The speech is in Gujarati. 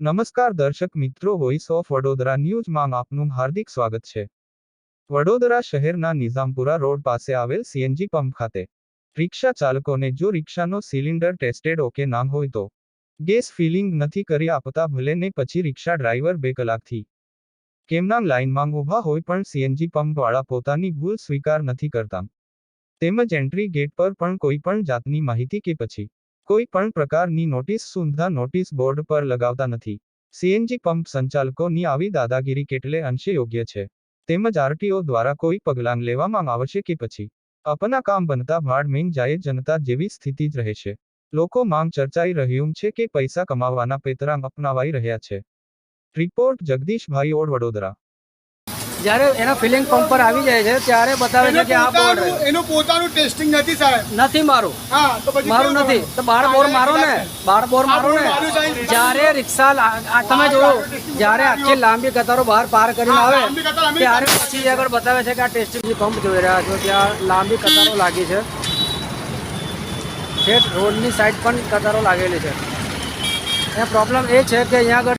નમસ્કાર દર્શક મિત્રો વોઇસ ઓફ વડોદરા ન્યૂઝમાં આપનું હાર્દિક સ્વાગત છે. વડોદરા શહેરના નિઝામપુરા રોડ પાસે આવેલ સીએનજી પંપ ખાતે રિક્ષા ચાલકોને જો રિક્ષાનો સિલિન્ડર ટેસ્ટેડ ઓકે ના હોય તો ગેસ ફિલિંગ નથી કરી આપતા ભલે ને પછી રિક્ષા ડ્રાઈવર બે કલાકથી કેમના લાઇનમાં ઊભા હોય પણ સીએનજી પંપવાળા પોતાની ભૂલ સ્વીકાર નથી કરતા. તેમજ એન્ટ્રી ગેટ પર પણ કોઈ પણ જાતની માહિતી કે પછી કોઈ પણ પ્રકારની નોટિસ સુંધા નોટિસ બોર્ડ પર લગાવતા નથી. સીએનજી પંપ સંચાલકોની આવી દાદાગીરી કેટલે અંશે યોગ્ય છે? તેમજ આરટીઓ દ્વારા કોઈ પગલાં લેવામાં આવશે કે પછી? અપના કામ બનતા ભાડ મેન જાય જનતા જેવી સ્થિતિ જ રહેશે લોકો માંગ ચર્ચાઈ રહ્યું છે કે પૈસા કમાવાના પેતરાંગ અપનાવાઈ રહ્યા છે. રિપોર્ટ જગદીશભાઈ ઓડ વડોદરા. જ્યારે એના ફિલિંગ પંપ પર આવી જાય છે ત્યારે બતાવે છે કે આ બોર્ડ એનું પોતાનું ટેસ્ટિંગ નથી સાહેબ. નથી મારું. મારું નથી. તો બાર બોર મારો ને. બાર બોર મારો ને. જ્યારે રિક્ષા તમે જોયું જ્યારે આખી લાંબી કતારો બહાર પાર કરીને આવે ત્યારે પછી આગળ બતાવે છે કે આ ટેસ્ટિંગ પંપ જોઈ રહ્યા છો ત્યાં લાંબી કતારો લાગી છે. રોડની સાઈડ પણ કતારો લાગેલી છે. એ પ્રોબ્લેમ એ છે કે અહીંયા આગળ